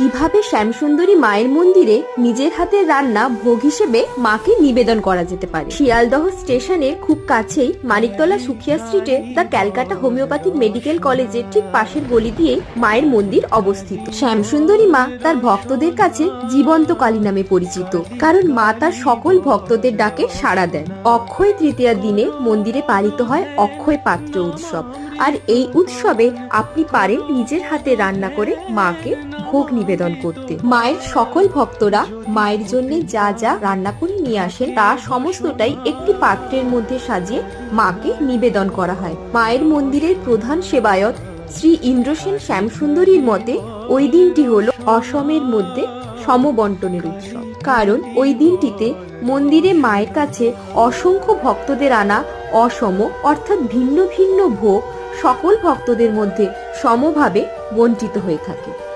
কীভাবে শ্যামসুন্দরী মায়ের মন্দিরে নিজের হাতের রান্না ভোগ হিসেবে মাকে নিবেদন করা যেতে পারে? শিয়ালদহ স্টেশনের খুব কাছেই মানিকতলা সুখিয়া স্ট্রিটে দ্য ক্যালকাটা হোমিওপ্যাথিক মেডিকেল কলেজের ঠিক পাশের গলি দিয়ে মায়ের মন্দির অবস্থিত। শ্যামসুন্দরী মা তার ভক্তদের কাছে জীবন্ত কালী নামে পরিচিত, কারণ মা তার সকল ভক্তদের ডাকে সাড়া দেন। অক্ষয় তৃতীয়ার দিনে মন্দিরে পালিত হয় অক্ষয় পাত্র উৎসব। আর এই উৎসবে আপনি পারেন নিজের হাতে রান্না করে মাকে ভোগ নিবেদন করতে। মায়ের সকল ভক্তরা মায়ের জন্য যা যা রান্না করে নিয়ে আসেন, তা সমস্তটাই একটি পাত্রের মধ্যে সাজিয়ে মাকে নিবেদন করা হয়। মায়ের মন্দিরের প্রধান সেবায়ত শ্রী ইন্দ্রসেন শ্যামসুন্দরীর মতে, ওই দিনটি হল অসমের মধ্যে সমবন্টনের উৎসব। কারণ ওই দিনটিতে মন্দিরে মায়ের কাছে অসংখ্য ভক্তদের আনা অসম, অর্থাৎ ভিন্ন ভিন্ন ভোগ সকল ভক্তদের মধ্যে সমভাবে বন্টিত হয়ে থাকে।